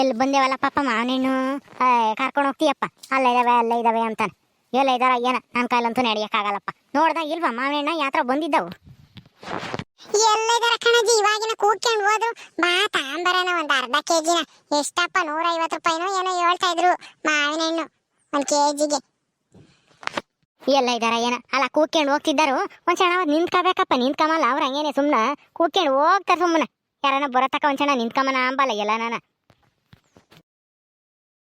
ಎಲ್ಲಿ ಬಂದೇವಲ್ಲ ಪಾಪ ಮಾವನೇನು ಕರ್ಕೊಂಡು ಹೋಗ್ತೀಯಪ್ಪ. ಅಲ್ಲ ಇದಾವೆ ಅಲ್ಲ ಇದಾವೆ ಅಂತಾನೆ. ಎಲ್ಲ ಇದಾರ ಏನ? ನನ್ನ ಕೈಲಂತೂ ನಡೆಯಕ್ಕಾಗಲ್ಲಪ್ಪ. ನೋಡ್ದ ಇಲ್ವಾ? ಮಾವಣ್ಣ ಯಾತ್ರ ಬಂದಿದ್ದವು. ಎಲ್ಲದರ ಕಣಜಿ? ಇವಾಗಿನ ಕೂಗ್ಕೊಂಡು ಹೋದ್ರು. ಬಾ ತಾಂಬರನ ಒಂದ್ ಅರ್ಧ ಕೆಜಿನ ಎಷ್ಟಪ್ಪ ನೂರ ಐವತ್ತು ರೂಪಾಯಿನೋ ಏನೋ ಹೇಳ್ತಾ ಇದ್ರು ಮಾವಿನ ಹಣ್ಣು ಒಂದ್ ಕೆಜಿಗೆ. ಎಲ್ಲ ಇದಾರ ಏನ? ಅಲ್ಲ ಕೂಕ್ಕೊಂಡು ಹೋಗ್ತಿದ್ದಾರು. ಒಂದ್ ಕ್ಷಣ ನಿಂತ್ಕೋಬೇಕಪ್ಪ ನಿಂತ್ಕಮಲ್ಲ. ಅವ್ರ ಹಂಗೇನೆ ಸುಮ್ನ ಕೂಕ್ಕೊಂಡು ಹೋಗ್ತಾರ ಸುಮ್ಮನೆ ಯಾರನ್ನ ಬರತಕ್ಕ ಒಂದ್ ಕ್ಷಣ ನಿಂತ್ಕಮನ ಅಂಬಲ್ಲ ಎಲ್ಲ ನಾನ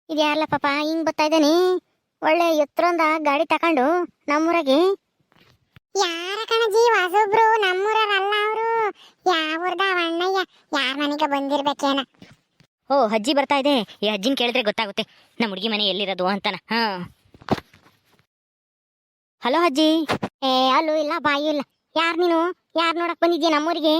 ಇದು ಯಾರಲ್ಲ ಪಾಪ? ಹಿಂಗ್ ಬರ್ತಾ ಇದ್ದಾನೆ? ಒಳ್ಳೆ ಎತ್ತರೊಂದ ಗಾಡಿ ತಕೊಂಡು ನಮ್ಮೂರಾಗೆ. ಯಾರ ಕಣಜಿ ವಾಸೊಬ್ರು ನಮ್ಮೂರಲ್ಲ ಅವರು. ಯಾವೂರ್ದ ಅಣ್ಣಯ್ಯ? ಯಾರ ಮನೆಗೆ ಬಂದಿರ್ಬೇಕೇನ. ಓ ಅಜ್ಜಿ ಬರ್ತಾ ಇದೆ. ಈ ಅಜ್ಜಿನ ಕೇಳಿದ್ರೆ ಗೊತ್ತಾಗುತ್ತೆ. ನಮ್ಮ ಹುಡುಗಿ ಮನೆ ಎಲ್ಲಿರೋದು ಅಂತಾನ. ಹಾ. ಹಲೋ ಅಜ್ಜಿ. ಏ ಅಲ್ಲೂ ಇಲ್ಲ ಬಾಯಿ ಇಲ್ಲ. ಯಾರು ನೀನು? ಯಾರು ನೋಡಕ್ ಬಂದಿದ್ಯಾ ನಮ್ಮೂರಿಗೆ?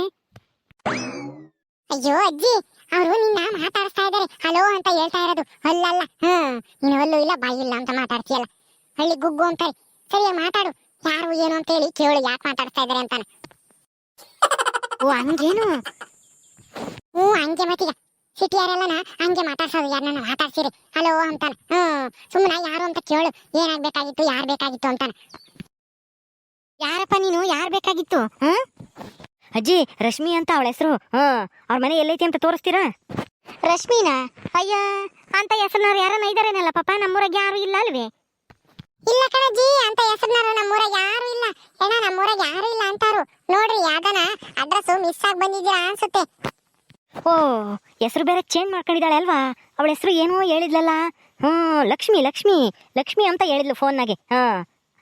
ಅಯ್ಯೋ ಅಜ್ಜಿ ಅವರು ನಿನ್ನ ಮಾತಾಡಿಸ್ತಾ ಇದ್ದಾರೆ. ಹಲೋ ಅಂತ ಹೇಳ್ತಾ ಇರೋದು. ಅಲ್ಲಲ್ಲ ಹ್ಮ್. ನೀನು ಅಲ್ಲೂ ಇಲ್ಲ, ಬಾಯಿ ಅಂತ ಮಾತಾಡ್ತೀಯಲ್ಲ. ಹಳ್ಳಿ ಗುಗ್ಗು ಅಂತಾರೆ ಸರಿಯಾಗಿ ಮಾತಾಡು. ಯಾರು ಏನು ಅಂತ ಹೇಳಿ ಕೇಳು, ಯಾಕೆ ಮಾತಾಡ್ತಾ ಇದ್ದಾರೆ ಅಂತಾನೆ. ಓ, ಹಂಗೇನು? ಹ್ಞೂ, ಹಂಗೆ ಮತ್ತೀಗ. ಸಿಟಿಯಾರೆಲ್ಲನ ಹಂಗೆ ಮಾತಾಡ್ಸೋದು. ಯಾರನ್ನ ಮಾತಾಡ್ಸಿರಿ. ಹಲೋ ಅಂತಾನೆ. ಹ್ಮ್ ಸುಮ್ಮನೆ ಯಾರು ಅಂತ ಕೇಳು. ಏನಾಗ್ಬೇಕಾಗಿತ್ತು, ಯಾರು ಬೇಕಾಗಿತ್ತು ಅಂತಾನೆ. ಯಾರಪ್ಪ ನೀನು? ಯಾರು ಬೇಕಾಗಿತ್ತು? ಹಾ ಅಜ್ಜಿ ರಶ್ಮಿ ಅಂತ ಅವಳ ಹೆಸರು. ಹಾ ಅವ್ರ ಮನೆ ಎಲ್ಲೈತಿ ಅಂತ ತೋರಿಸ್ತೀರಾ? ರಶ್ಮಿನಾ? ಅಯ್ಯ ಅಂತ ಹೆಸರಿನವ್ರು ಯಾರನ್ನ ಇದಾರೇನಲ್ಲ ಪಾಪ? ನಮ್ಮೂರಾಗ ಯಾರು ಇಲ್ಲ ಅಲ್ವೇ? ಇಲ್ಲ ಕಣಜ್ಜಿ ಅಂತ ಹೆಸರಿನಾರು ನಮ್ಮೂರಾಗ ಯಾರು ಇಲ್ಲ. ಏನ ನಮ್ಮೂರಾಗ ಯಾರು ಇಲ್ಲ ಅಂತಾರು ನೋಡ್ರಿ ಯಾವ್ದನ ಅಡ್ರೆಸ್ ಮಿಸ್ ಆಗಿ ಬಂದಿದ್ದೀರಾ ಅನ್ಸುತ್ತೆ. ಓ ಹೆಸರು ಬೇರೆ ಚೇಂಜ್ ಮಾಡ್ಕೊಂಡಿದ್ದಾಳೆ ಅಲ್ವಾ? ಅವಳ ಹೆಸರು ಏನೋ ಹೇಳಿದ್ಲಲ್ಲ? ಹ್ಞೂ ಲಕ್ಷ್ಮಿ ಲಕ್ಷ್ಮಿ ಲಕ್ಷ್ಮಿ ಅಂತ ಹೇಳಿದ್ಲು ಫೋನ್ನಾಗೆ ಹಾಂ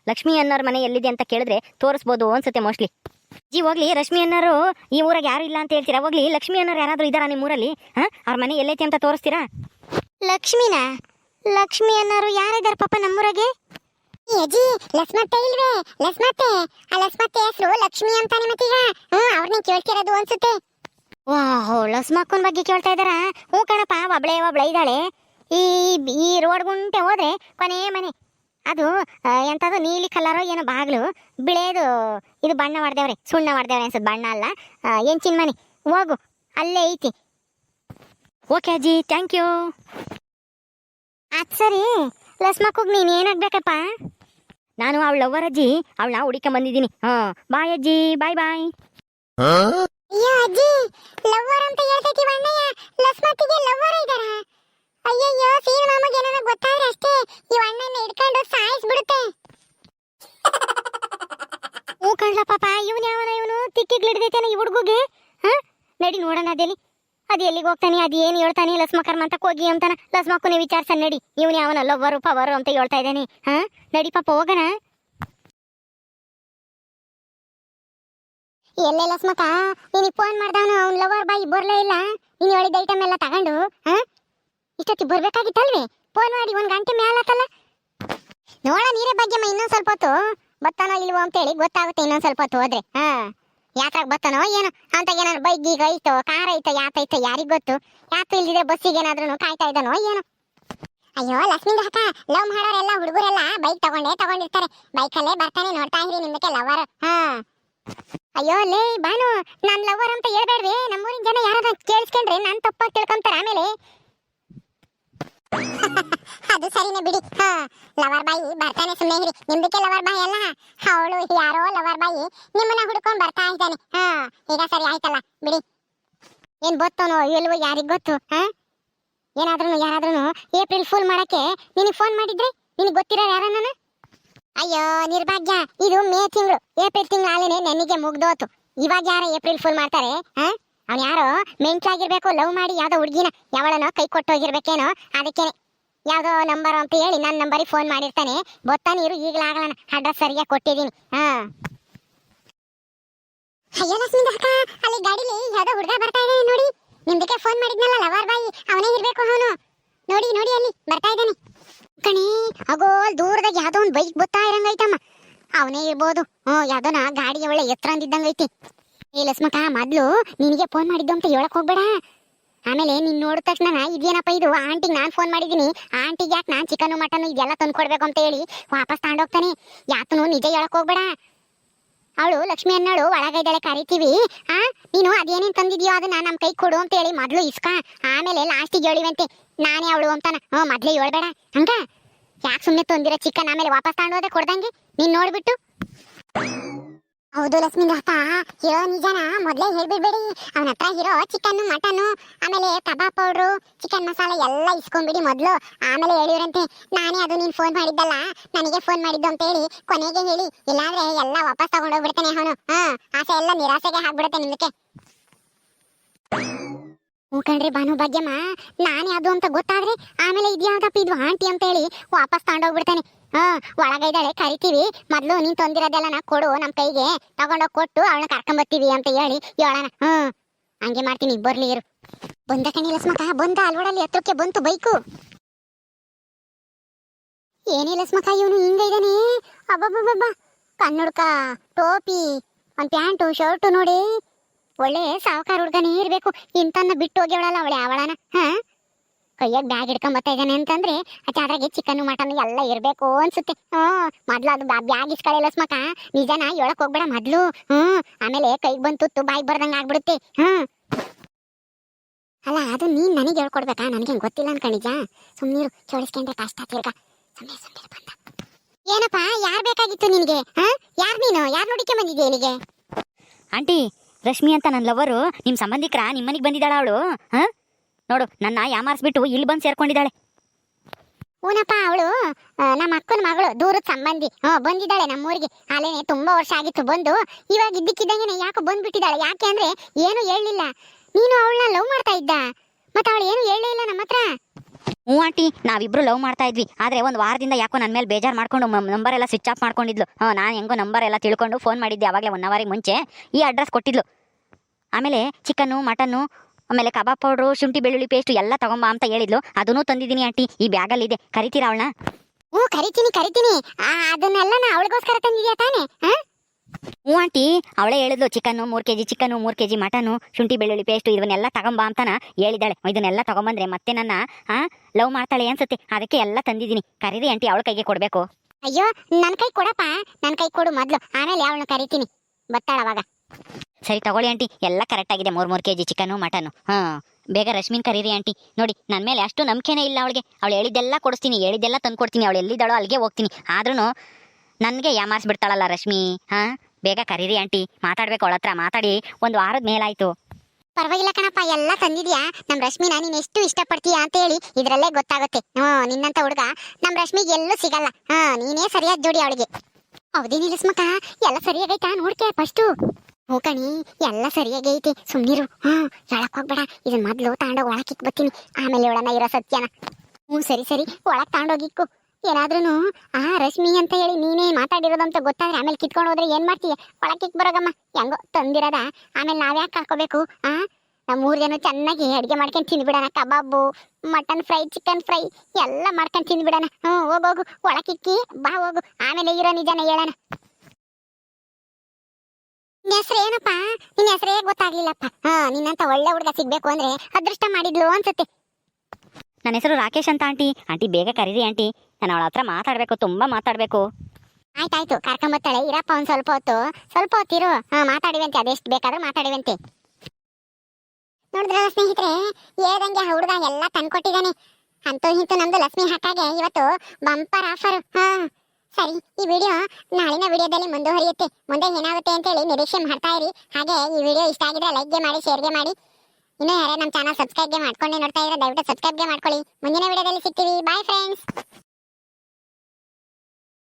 ಲಕ್ಷ್ಮಿ ಅನ್ನೋರ ಮನೆ ಎಲ್ಲಿದೆ ಅಂತ ಕೇಳಿದ್ರೆ ತೋರಿಸ್ಬೋದು ಅನ್ಸುತ್ತೆ ಮೋಸ್ಟ್ಲಿ ಜಿ ಹೋಗ್ಲಿ, ರಶ್ಮಿ ಅನ್ನೋರು ಈ ಊರಾಗ ಯಾರು ಇಲ್ಲ ಅಂತ ಹೇಳ್ತೀರಾ? ಹೋಗ್ಲಿ, ಲಕ್ಷ್ಮಿ ಅನ್ನೋರು ಯಾರಾದ್ರೂ ಇದ್ದಾರಾ ನಿಮ್ಮ ಊರಲ್ಲಿ? ಹಾಂ? ಅವ್ರ ಮನೆ ಎಲ್ಲೈತಿ ಅಂತ ತೋರಿಸ್ತೀರಾ? ಲಕ್ಷ್ಮಿನಾ? ಲಕ್ಷ್ಮಿ ಅನ್ನೋರು ಯಾರಿದ್ದಾರೆ ಪಾಪ ನಮ್ಮೂರಾಗೆ? ಅಜ್ಜಿ, ಲಸ್ಮತ್ತೆ ಇಲ್ವೇ? ಲಸ್ಮತ್ತೆ? ಆ ಲಸ್ಮತ್ತೆ ಹೆಸರು ಲಕ್ಷ್ಮಿ ಅಂತಾನೆ ಮತ್ತೀಗ. ಹ್ಞೂ ಅವ್ರನ್ನ ಕೇಳ್ತಿರೋದು ಅನ್ಸುತ್ತೆ. ವಾಹ್, ಲಸ್ಮಕ್ಕನ ಬಗ್ಗೆ ಕೇಳ್ತಾ ಇದ್ದಾರಾ? ಹ್ಞೂ ಕಣಪ್ಪ, ಒಬ್ಳೆ ಒಬ್ಳೆ ಇದ್ದಾಳೆ. ಈ ಈ ರೋಡ್ ಗುಂಟೆ ಹೋದ್ರೆ ಕೊನೆ ಮನೆ. ಅದು ಎಂಥದ್ದು ನೀಲಿ ಕಲರೋ ಏನೋ ಬಾಗ್ಲು ಬಿಳೇದು ಇದು ಬಣ್ಣ ಹೊಡೆದೇವ್ರಿ ಸುಣ್ಣ ಹೊಡೆದೇವ್ರಿ ಅನ್ಸುತ್ತೆ ಬಣ್ಣ ಅಲ್ಲ. ಎಂಚಿನ ಮನೆ ಹೋಗು ಅಲ್ಲೇ ಐತಿ. ಓಕೆ ಅಜ್ಜಿ ಥ್ಯಾಂಕ್ ಯು ಅದು ಸರಿ ಲಸ್ಮಕ್ಕೂ ನೀನು ಏನಾಗ್ಬೇಕಪ್ಪ? ನಾನು ಅವಳ ಲವ್ವರ್ ಅಜ್ಜಿ ಅವಳನ್ನ ಹುಡುಕ ಬಂದಿದ್ದೀನಿ. ಹಾ ಬಾಯ್ ಅಜ್ಜಿ ಬಾಯ್ ಬಾಯ್ ಅಯ್ಯೋ ಅಜ್ಜಿ ಲವ್ವರ್ ಅಂತ ಹೇಳ್ತೈತಿ ಅಣ್ಣಯ್ಯ ಲಸ್ಮತ್ತಿಗೆ ಲವರ್ ಇದಾರ ಅಯ್ಯಯ್ಯೋ ಸೀನ ಮಾಮಗೆ ಏನಾರ ಗೊತ್ತಾದ್ರೆ ಅಷ್ಟೇ. ಈ ಅಣ್ಣನ ಹಿಡ್ಕೊಂಡು ಸಾಯಿಸ್ಬಿಡುತ್ತೆ. ಓ ಕಣ್ಲ ಪಾಪ, ಇವನು ಯಾವನ ಇವನು? ತಿಕ್ಕಿಗ್ಲಿಡ್ದೈತೇನ ಈ ಹುಡುಗಿಗೆ? ಹಾ? ನಡಿ ನೋಡೋಣ ಅದೇಲಿ ಅದು ಎಲ್ಲಿಗೆ ಹೋಗ್ತಾನೆ, ಅದು ಏನು ಹೇಳ್ತಾನೆ, ಲಸ್ಮಕರ್ಮ ಅಂತ ಹೋಗಿ ಅಂತಾನ. ಲಸ್ಮಕ್ಕನೇ ವಿಚಾರಿಸ ನಡಿ. ಇವನು ಯಾವನ ಲವ್ವರು ಪವರು ಅಂತ ಹೇಳ್ತಾ ಇದ್ದಾನೆ. ಹಾ? ನಡಿ ಪಾಪ, ಹೋಗೋಣ. ಎಲ್ಲೇ ಲಸ್ಮಕ? ನಿನಗೆ ಫೋನ್ ಮಾಡ್ದವನು, ಅವ್ನ ಲವರ್ ಬಾಯಿ ಬರ್ಲೇ ಇಲ್ಲ. ನೀನು ಹೇಳಿದ ಐಟಮ್ ಎಲ್ಲ ತಗೊಂಡು, ಹಾ? ಇಷ್ಟೊತ್ತಿಗೆ ಬರ್ಬೇಕಾಗಿತ್ತಲ್ವೇ? ಫೋನ್ ಮಾಡಿ ಒಂದ್ ಗಂಟೆ ಮೇಲತ್ತಲ್ಲ ನೋಡ ನೀರೇ ಭಾಗ್ಯಮ್ಮ, ಇನ್ನೊಂದ್ ಸ್ವಲ್ಪ ಹೊತ್ತು. ಬತ್ತಾನೋ ಇಲ್ವೋ ಅಂತೇಳಿ ಗೊತ್ತಾಗುತ್ತೆ ಇನ್ನೊಂದ್ ಸ್ವಲ್ಪ ಹೊತ್ತು ಹೋದ್ರೆ. ಹಾ. ಯಾಕಾಗ ಬತ್ತಾನೋ ಏನೋ ಅಂತ ಏನಾದ್ರು ಬೈಕ್ ಈಗ ಐತೋ, ಕಾರ್ ಐತೋ ಯಾತೈತೋ ಯಾರಿಗ್ ಗೊತ್ತು? ಯಾತು ಇಲ್ದಿದೆ ಬಸ್ಸಿಗೆ ಏನಾದ್ರೂ ಕಾಯ್ತಾ ಇದ್ದಾನೋ ಏನೋ. ಅಯ್ಯೋ ಲಕ್ಷ್ಮೀಂದ ಅಕ್ಕ ಲವ್ ಮಾಡೋರೆಲ್ಲ, ಹುಡುಗರೆಲ್ಲ ಬೈಕ್ ತಗೊಂಡೇ ತಗೊಂಡಿರ್ತಾರೆ. ಬೈಕಲ್ಲೇ ಬರ್ತಾನೆ ನೋಡ್ತಾ ಇರಿ ನಿಮ್ಮಕ್ಕೆ ಲವರ್ ಹಾ. ಅಯ್ಯೋ, ಲೇ ಬಾನು ನಾನ್ ಲವರ್ ಅಂತ ಹೇಳ್ಬೇಡ್ರಿ ನಮ್ಮೂರಿನ ಜನ ಯಾರಾದ್ರೂ ಕೇಳಿಸ್ಕೊಂಡ್ರೆ ನಾನು ತಪ್ಪಾಗಿ ತಿಳ್ಕೊಂತಾರ ಆಮೇಲೆ. ಅದು ಸರಿನೇ ಬಿಡಿ. ಹಾ, ಲವರ್ ಬಾಯಿ ಬರ್ತಾನೆ ಸುಮ್ಮನೆ ಇರಿ. ನಿಮ್ದಕ್ಕೆ ಲವರ್ ಬಾಯಿ ಅಲ್ಲ? ಅವಳು ಯಾರೋ ಲವರ್ ಬಾಯಿ ನಿಮ್ಮನ್ನ ಹುಡ್ಕೊಂಡ್ ಬರ್ತಾ ಇದ್ದಾನೆ. ಹಾ, ಈಗ ಸರಿ ಆಯ್ತಲ್ಲ, ಬಿಡಿ. ಏನ್ ಗೊತ್ತೋನೋ, ಇಲ್ವೋ ಯಾರಿಗ್ ಗೊತ್ತು? ಹಾ? ಏನಾದ್ರೂ ಯಾರಾದ್ರೂ ಏಪ್ರಿಲ್ ಫುಲ್ ಮಾಡಕ್ಕೆ ನಿನಗೆ ಫೋನ್ ಮಾಡಿದ್ರೆ? ನಿನಗೆ ಗೊತ್ತಿರೋ ಯಾರನ್ನ ಅಯ್ಯೋ, ನಿರ್ಭಾಗ್ಯ. ಇದು ಮೇ ತಿಂಗಳು. ಏಪ್ರಿಲ್ ತಿಂಗಳು ಆಲೇನೆ ನನಗೆ ಮುಗ್ದೋತು. ಇವಾಗ ಯಾರ ಏಪ್ರಿಲ್ ಫುಲ್ ಮಾಡ್ತಾರೆ? ಹಾ? ಅವ್ನು ಯಾರೋ ಮೆಂಚಾಗಿರ್ಬೇಕು, ಲವ್ ಮಾಡಿ ಯಾವ್ದೋ ಹುಡುಗಿನ ಯಾವಳನೋ ಕೈ ಕೊಟ್ಟೋಗಿರ್ಬೇಕೇನೋ ಅದಕ್ಕೇನೆ. ಯಾವುದೋ ನಂಬರ್ ಅಂತ ಹೇಳಿ ನನ್ನ ನಂಬರಿಗೆ ಫೋನ್ ಮಾಡಿರ್ತಾನೆ. ಗೊತ್ತಾ ನೀರು ಈಗಲಾಗಲನ ಅಡ್ರೆಸ್ ಸರಿಯಾಗಿ ಕೊಟ್ಟಿದ್ದೀನಿ. ಹಾ. ಅಯ್ಯೋ ಲಕ್ಷ್ಮಿ ಅಕ್ಕ, ಅಲ್ಲಿ ಗಾಡಿಲಿ ಯಾವುದೋ ಹುಡುಗ ಬರ್ತಾ ಇದ್ದಾನೆ ನೋಡಿ. ನಿಮ್ದಕ್ಕೆ ಫೋನ್ ಮಾಡಿದ್ನಲ್ಲ, ಲವರ್ ಬಾಯಿ. ಅವನೇ ಇರಬೇಕು ಅವನು. ನೋಡಿ ನೋಡಿ ಅಲ್ಲಿ, ಬರ್ತಾ ಇದ್ದಾನೆ. ಕಣಿ, ಅಗೋ ಅಲ್ ದೂರದಾಗ ಯಾವುದೋ ಒಂದು ಬೈಕ್ ಬತ್ತಾ ಇರಂಗೈತಮ್ಮ. ಅವನೇ ಇರ್ಬೋದು. ಹ್ಞೂ ಯಾವ್ದೋನ ಗಾಡಿ ಒಳ್ಳೆ ಎತ್ತರ ಅಂದಿದ್ದಂಗೈತಿ. ಏ ಲಸ್ಮಕ ಮೊದ್ಲು ನಿನಗೆ ಫೋನ್ ಮಾಡಿದ್ದು ಅಂತ ಹೇಳಕ್ ಹೋಗ್ಬೇಡ. ಆಮೇಲೆ ನೀನ್ ನೋಡಿದ ತಕ್ಷಣ ಇದೇನಪ್ಪ ಇದು? ಆಂಟಿಗೆ ನಾನು ಫೋನ್ ಮಾಡಿದ್ದೀನಿ. ಆಂಟಿಗೆ ಯಾಕೆ ನಾನು ಚಿಕನ್ ಮಟನ್ ಇದೆಲ್ಲ ತಂದ್ಕೊಡ್ಬೇಕು ಅಂತ ಹೇಳಿ ವಾಪಸ್ ತಗೊಂಡೋಗ್ತಾನೆ. ಯಾತನು ನಿಜ ಹೇಳಕ್ ಹೋಗ್ಬೇಡ. ಅವಳು ಲಕ್ಷ್ಮಿ ಅನ್ನೋಳು ಒಳಗೈದಳೆ ಕರಿತೀವಿ. ಆ, ನೀನು ಅದೇನೇನ್ ತಂದಿದ್ಯೋ ಅದನ್ನ ನಮ್ಮ ಕೈ ಕೊಡು ಅಂತ ಹೇಳಿ ಮೊದ್ಲು ಇಸ್ಕ. ಆಮೇಲೆ ಲಾಸ್ಟಿಗೆ ಹೇಳಿವಂತೆ, ನಾನೇ ಅವಳು ಅಂತಾನ. ಹ್ಞೂ ಮೊದ್ಲೇ ಹೇಳ್ಬೇಡ. ಹಂಗ? ಯಾಕೆ ಸುಮ್ಮನೆ ತಂದಿರೋ ಚಿಕನ್ ಆಮೇಲೆ ವಾಪಸ್ ತಗೊಂಡೋದೆ ಕೊಡ್ದಂಗೆ? ನೀನ್ ನೋಡ್ಬಿಟ್ಟು. ಹೌದು ಲಕ್ಷ್ಮಿ ದಾತ ಹೀರೋ ನಿಜನ, ಮೊದಲೇ ಹೇಳ್ಬಿಡ್ಬೇಡಿ. ಅವನ ಹತ್ರ ಹೀರೋ ಚಿಕನ್ ಮಟನ್ ಆಮೇಲೆ ಕಬಾಬ್ ಪೌಡ್ರು, ಚಿಕನ್ ಮಸಾಲೆ ಎಲ್ಲ ಇಸ್ಕೊಂಡ್ಬಿಡಿ ಮೊದಲು. ಆಮೇಲೆ ಹೇಳಿವ್ರಂತೆ, ನಾನೇ ಅದು ನೀನ್ ಫೋನ್ ಮಾಡಿದ್ದಲ್ಲ, ನನಗೆ ಫೋನ್ ಮಾಡಿದ್ದು ಅಂತ ಹೇಳಿ ಕೊನೆಗೆ ಹೇಳಿ. ಇಲ್ಲಾಂದ್ರೆ ಎಲ್ಲ ವಾಪಸ್ ತಗೊಂಡೋಗ್ಬಿಡ್ತಾನೆ ಅವನು. ಹಾ, ಆಸೆ ಎಲ್ಲ ನಿರಾಸೆಗೆ ಹಾಕ್ಬಿಡುತ್ತೆ ನಿಮ್ಗೆ. ಹ್ಞೂ ಕಣ್ರಿ ಭಾನು ಭಾಗ್ಯಮ್ಮ, ನಾನೇ ಅದು ಅಂತ ಗೊತ್ತಾದ್ರೆ ಆಮೇಲೆ ಇದ್ಯಾವ್ದಪ್ಪ ಇದು ಆಂಟಿ ಅಂತ ಹೇಳಿ ವಾಪಸ್ ತಗೊಂಡೋಗ್ಬಿಡ್ತಾನೆ. ಹಾ ಕರಿತೀವಿ. ಮೊದ್ಲು ನೀನ್ ತಂದಿರೋದೆಲ್ಲ ಕೊಡು ನಮ್ ಕೈಗೆ. ತಗೊಂಡೋಗ್ ಕೊಟ್ಟು ಅವಳನ್ನ ಕರ್ಕೊಂಬರ್ತೀವಿ ಅಂತ ಹೇಳಿ ಹೇಳೋಣ ಹ್ಮ್, ಹಂಗೆ ಮಾಡ್ತೀನಿ, ಬರ್ಲಿ ಇರು. ಬಂದ ಕಣಿ ಲಸ್ಮಕ, ಬಂದ ಅಲ್ವಡಲ್ಲಿ ಹತ್ರಕ್ಕೆ ಬಂತು ಬೈಕು. ಏನೇ ಲಸ್ಮಕ, ಇವನು ಹಿಂಗ ಇದಾನೆ ಅಬ್ಬಬ್ಬಬ್ಬ ಕನ್ನಡಕ ಟೋಪಿ, ಒಂದ್ ಪ್ಯಾಂಟು, ಶರ್ಟು ನೋಡಿ. ಒಳ್ಳೆ ಸಾವುಕಾರ ಹುಡ್ಗನೇ ಇರ್ಬೇಕು. ಇಂತನ್ನ ಬಿಟ್ಟು ಹೋಗ್ಯವಳಲ್ಲ ಅವಳೆ, ಅವಳನ. ಹಾ ಕೈಯಾಗ ಬ್ಯಾಗ್ ಹಿಡ್ಕೊಂಡ್ ಬರ್ತಾ ಇದ್ದಾನೆ ಅಂತಂದ್ರೆ ಅದ್ರಾಗೆ ಚಿಕನ್ ಮಟನ್ ಎಲ್ಲ ಇರಬೇಕು ಅನ್ಸುತ್ತೆ. ಹ್ಮ್ ಮೊದ್ಲು ಅದು ಬ್ಯಾಗ್ ಇಸ್ಕೊಳ್ಳಿಲ್ಲ ಸ್ಮಕ ನಿಜನ ಹೇಳಕ್ ಹೋಗ್ಬೇಡ ಮೊದ್ಲು. ಹ್ಮ್ ಆಮೇಲೆ ಕೈಗೆ ಬಂದು ತುತ್ತು, ಬಾಯಿಗೆ ಬರ್ದಂಗ ಆಗ್ಬಿಡುತ್ತೆ. ಹ್ಮ್ ಅಲ್ಲ, ಅದು ನೀನ್ ನನಗೆ ಹೇಳ್ಕೊಡ್ಬೇಕಾ? ನನಗೆ ಗೊತ್ತಿಲ್ಲ ಅನ್ಕಣಿಜ ಸುಮ್ಮನೀರು ಚೋಳಿಸ್ಕೊಂಡ್ರೆ ಕಷ್ಟ ತಿರ್ಗ. ಸುಮ್ಮನೆ ಸುಮ್ಮನೆ ಬಂದ. ಏನಪ್ಪ, ಯಾರ್ ಬೇಕಾಗಿತ್ತು ನಿನಗೆ? ಹಾ? ಯಾರ್ ನೀನು? ಯಾರ್ ನೋಡಿಕೆ ಬಂದಿದ್ದೆ ಇಲ್ಲಿಗೆ? ಆಂಟಿ, ರಶ್ಮಿ ಅಂತ ನನ್ನ ಲವರು ನಿಮ್ಮ ಸಂಬಂಧಿಕರ ನಿಮ್ಮ ಮನೆಗೆ ಬಂದಿದ್ದಾಳ ಅವಳು. ಹಾ? ನೋಡು ನನ್ನ ಯಾಮಾರಿಸ್ಬಿಟ್ಟು ಇಲ್ಲಿ ಬಂದು ಸೇರ್ಕೊಂಡಿದ್ದಾಳೆ. ಊನಪ್ಪ ಅವಳು ನಮ್ಮ ಅಕ್ಕನ ಮಗಳು ದೂರದ ಸಂಬಂಧಿ. ಹ್ಞೂ ಬಂದಿದ್ದಾಳೆ ನಮ್ಮೂರಿಗೆ. ಅಲ್ಲೇನೆ ತುಂಬಾ ವರ್ಷ ಆಗಿತ್ತು ಬಂದು. ಇವಾಗ ಇದ್ದಕ್ಕಿದ್ದಂಗೆ ಯಾಕೋ ಬಂದ್ಬಿಟ್ಟಿದ್ದಾಳೆ? ಯಾಕೆ ಅಂದ್ರೆ ಏನು ಹೇಳಲಿಲ್ಲ. ನೀನು ಅವಳನ್ನ ಲವ್ ಮಾಡ್ತಾ ಇದ್ದ. ಮತ್ತೆ ಅವಳು ಏನು ಹೇಳಲೇ ಇಲ್ಲ ನಮ್ಮ ಹತ್ರ ಹ್ಞೂ ಆಂಟಿ ನಾವಿಬ್ರು ಲವ್ ಮಾಡ್ತಾ ಇದ್ವಿ. ಆದರೆ ಒಂದು ವಾರದಿಂದ ಯಾಕೋ ನನ್ನ ಮೇಲೆ ಬೇಜಾರು ಮಾಡ್ಕೊಂಡು ನಂಬರ್ ಎಲ್ಲ ಸ್ವಿಚ್ ಆಫ್ ಮಾಡ್ಕೊಂಡಿದ್ಲು. ಹಾಂ ನಾನು ಹೆಂಗೋ ನಂಬರ್ ಎಲ್ಲ ತಿಳ್ಕೊಂಡು ಫೋನ್ ಮಾಡಿದ್ದೆ ಆವಾಗಲೇ ಒನ್ ಅವರಿಗೆ ಮುಂಚೆ. ಈ ಅಡ್ರೆಸ್ ಕೊಟ್ಟಿದ್ಲು. ಆಮೇಲೆ ಚಿಕನ್ನು ಮಟನ್ನು ಆಮೇಲೆ ಕಬಾಬ್ ಪೌಡ್ರು ಶುಂಠಿ ಬೆಳ್ಳುಳ್ಳಿ ಪೇಸ್ಟ್ ಎಲ್ಲ ತಗೊಂಬಾ ಅಂತ ಹೇಳಿದ್ಲು. ಅದನ್ನೂ ತಂದಿದ್ದೀನಿ ಆಂಟಿ. ಈ ಬ್ಯಾಗಲ್ಲಿದೆ. ಕರಿತೀರಾ ಅವಳನ್ನ? ಹ್ಞೂ ಕರಿತೀನಿ ಕರಿತೀನಿ. ಅದನ್ನೆಲ್ಲ ನಾ ಅವಳಿಗೋಸ್ಕರ ತಂದಿದ್ಯಾ ತಾನೆ? ಹ್ಞೂ ಆಂಟಿ. ಅವಳೇ ಹೇಳಿದ್ಲು ಚಿಕನ್ನು ಮೂರು ಕೆ ಜಿ ಚಿಕನ್ನು ಮೂರು ಕೆ ಜಿ ಮಟನು ಶುಂಠಿ ಬೆಳ್ಳುಳ್ಳಿ ಪೇಸ್ಟು ಇದನ್ನೆಲ್ಲ ತಗೊಂಬಾ ಅಂತಾನ ಹೇಳಿದಾಳೆ. ಇದನ್ನೆಲ್ಲ ತಗೊಂಬಂದ್ರೆ ಮತ್ತೆ ನನ್ನ ಲವ್ ಮಾಡ್ತಾಳೆ ಅನ್ಸುತ್ತೆ. ಅದಕ್ಕೆ ಎಲ್ಲ ತಂದಿದ್ದೀನಿ. ಕರೀರಿ ಆಂಟಿ ಅವಳ ಕೈಗೆ ಕೊಡಬೇಕು. ಅಯ್ಯೋ ನನ್ನ ಕೈ ಕೊಡಪ್ಪ. ನನ್ನ ಕೈ ಕೊಡು ಮೊದಲು. ಆಮೇಲೆ ಅವಳನ್ನ ಕರಿತೀನಿ. ಬತ್ತಾಳ ಅವಾಗ. ಸರಿ ತಗೊಳ್ಳಿ ಆಂಟಿ. ಎಲ್ಲ ಕರೆಕ್ಟ್ ಆಗಿದೆ. ಮೂರು ಮೂರು ಕೆ ಜಿ ಚಿಕನು ಮಟನು ಹಾಂ, ಬೇಗ ರಶ್ಮಿನ್ ಕರೀರಿ ಆಂಟಿ. ನೋಡಿ ನನ್ನ ಮೇಲೆ ಅಷ್ಟು ನಂಬಿಕೆನೇ ಇಲ್ಲ ಅವಳಿಗೆ. ಅವಳು ಹೇಳಿದ್ದೆಲ್ಲ ಕೊಡಿಸ್ತೀನಿ, ಹೇಳಿದ್ದೆಲ್ಲ ತಂದು ಕೊಡ್ತೀನಿ ಅವಳು ಎಲ್ಲಿದ್ದಾಳೋ ಅಲ್ಲಿಗೆ ಹೋಗ್ತೀನಿ. ಆದ್ರೂ ನನಗೆ ಯಾಮಾರಿಸ್ಬಿಡ್ತಾಳಲ್ಲ ರಶ್ಮಿ. ಹಾಂ, ಬೇಗ ಕರೀರಿ ಆಂಟಿ. ಮಾತಾಡ್ಬೇಕು ಅವಳ ಹತ್ರ. ಮಾತಾಡಿ. ಒಂದು ವಾರದ ಮೇಲಾಯ್ತು. ಪರವಾಗಿಲ್ಲ ಕಣಪ್ಪ. ಎಲ್ಲ ತಂದಿದ್ಯಾ? ನಮ್ ರಶ್ಮಿನ ನೀನ್ ಎಷ್ಟು ಇಷ್ಟಪಡ್ತೀಯಾ ಅಂತ ಹೇಳಿ ಇದ್ರಲ್ಲೇ ಗೊತ್ತಾಗುತ್ತೆ. ಹ್ಞೂ ನಿನ್ನಂತ ಹುಡುಗ ನಮ್ ರಶ್ಮಿಗೆ ಎಲ್ಲೂ ಸಿಗಲ್ಲ. ಹಾ, ನೀನೇ ಸರಿಯಾದ ಜೋಡಿ ಅವಳಿಗೆ. ಹೌದೇನಿಲ್ಲ ಸ್ಮಕ ಎಲ್ಲ ಸರಿಯಾಗೈತಾ? ನೋಡ್ಕೆ ಫಸ್ಟು ಹ್ಞೂ ಎಲ್ಲ ಸರಿಯಾಗಿ ಐತಿ. ಸುಮ್ನಿರು. ಹಾ ಹೇಳಕ್ ಹೋಗ್ಬೇಡ. ಇದನ್ ಮೊದ್ಲು ತಗೊಂಡೋಗಿ ಇಕ್ ಬತ್ತೀನಿ ಆಮೇಲೆ ಹೇಳೋಣ ಇರೋ ಸತ್ಯನ. ಹ್ಞೂ, ಸರಿ ಸರಿ. ಒಳಗ್ ತಾಂಡೋಗಿಕ್ಕು ಏನಾದ್ರೂ ಆ ರಶ್ಮಿ ಅಂತ ಹೇಳಿ ನೀನೇ ಮಾತಾಡಿರೋದಂತ ಗೊತ್ತಾದ್ರೆ ಆಮೇಲೆ ಕಿತ್ಕೊಂಡು ಹೋದ್ರೆ ಏನ್ ಮಾಡ್ತೀಯ? ಇಕ್ ಬರೋಗಮ್ಮ. ಹೆಂಗೋ ತಂದಿರದ. ಆಮೇಲೆ ನಾವ್ಯಾಕೆ ಕಳ್ಕೋಬೇಕು ಆ? ನಮ್ಮ ಮೂರು ಜನ ಚೆನ್ನಾಗಿ ಅಡುಗೆ ಮಾಡ್ಕೊಂಡು ತಿಂದ್ಬಿಡೋಣ, kebab, mutton fry, chicken fry, ಎಲ್ಲ ಮಾಡ್ಕೊಂಡು ತಿಂದ್ಬಿಡೋಣ. ಹ್ಞೂ ಹೋಗೋಗು ಒಳಕಿಕ್ಕಿ ಬಾ ಹೋಗು. ಆಮೇಲೆ ಇರೋ ನಿಜಾನ ಹೇಳೋಣ. ನಿನ್ನ ಹೆಸರು ಏನಪ್ಪ? ನಿನ್ನ ಹೆಸರೇ ಗೊತ್ತಾಗ್ಲಿಲ್ಲಪ್ಪ. ಹಾ ನಿನ್ನಂತ ಒಳ್ಳೆ ಹುಡುಗ ಸಿಗ್ಬೇಕು ಅಂದ್ರೆ ಅದೃಷ್ಟ ಮಾಡಿದ್ಲು ಅನ್ಸುತ್ತೆ. ನನ್ನ ಹೆಸರು ರಾಕೇಶ್ ಅಂತ ಆಂಟಿ. ಆಂಟಿ ಬೇಗ ಕರೀರಿ ಆಂಟಿ. ನಾನು ಅವಳ ಹತ್ರ ಮಾತಾಡಬೇಕು ತುಂಬಾ ಮಾತಾಡಬೇಕು. ಆಯ್ತಾಯ್ತು ಕರ್ಕೊಂಬತ್ತಾಳೆ ಇರಪ್ಪ ಒಂದ್ ಸ್ವಲ್ಪ ಹೊತ್ತು. ಸ್ವಲ್ಪ ಹೊತ್ತಿರು ಹಾ ಮಾತಾಡಿವಂತೆ ಅದೆಷ್ಟು ಬೇಕಾದ್ರೂ ಮಾತಾಡಿವಂತೆ. ನೋಡಿದ್ರ ಸ್ನೇಹಿತರೆ ಏದಂಗೆ ಹುಡುಗ ಎಲ್ಲ ತಂದ್ಕೊಟ್ಟಿದ್ದಾನೆ. ಅಂತೂ ಇಂತೂ ನಮ್ದು ಲಕ್ಷ್ಮಿ ಹಾಕಾಗೆ ಇವತ್ತು ಬಂಪರ್ ಆಫರ್ ಹಾ ಸರಿ, ಈ ವಿಡಿಯೋ ನಾಳಿನ ವಿಡಿಯೋದಲ್ಲಿ ಮುಂದುವರಿಯುತ್ತೆ. ಮುಂದೆ ಏನಾಗುತ್ತೆ ಅಂತ ಹೇಳಿ ನಿರೀಕ್ಷೆ ಮಾಡ್ತಾ ಇರಿ. ಹಾಗೆ ಈ ವಿಡಿಯೋ ಇಷ್ಟ ಆಗಿದ್ರೆ ಲೈಕ್ಗೆ ಮಾಡಿ ಶೇರ್ಗೆ ಮಾಡಿ. ಇನ್ನೂ ಯಾರೇ ನಮ್ಮ ಚಾನಲ್ ಸಬ್ಸ್ಕ್ರೈಬ್ಗೆ ಮಾಡ್ಕೊಂಡೆ ನೋಡ್ತಾ ಇದ್ರೆ ದಯವಿಟ್ಟು ಸಬ್ಸ್ಕ್ರೈಬ್ಗೆ ಮಾಡ್ಕೊಳ್ಳಿ. ಮುಂದಿನ ವಿಡಿಯೋದಲ್ಲಿ ಸಿಗ್ತೀವಿ. Bye friends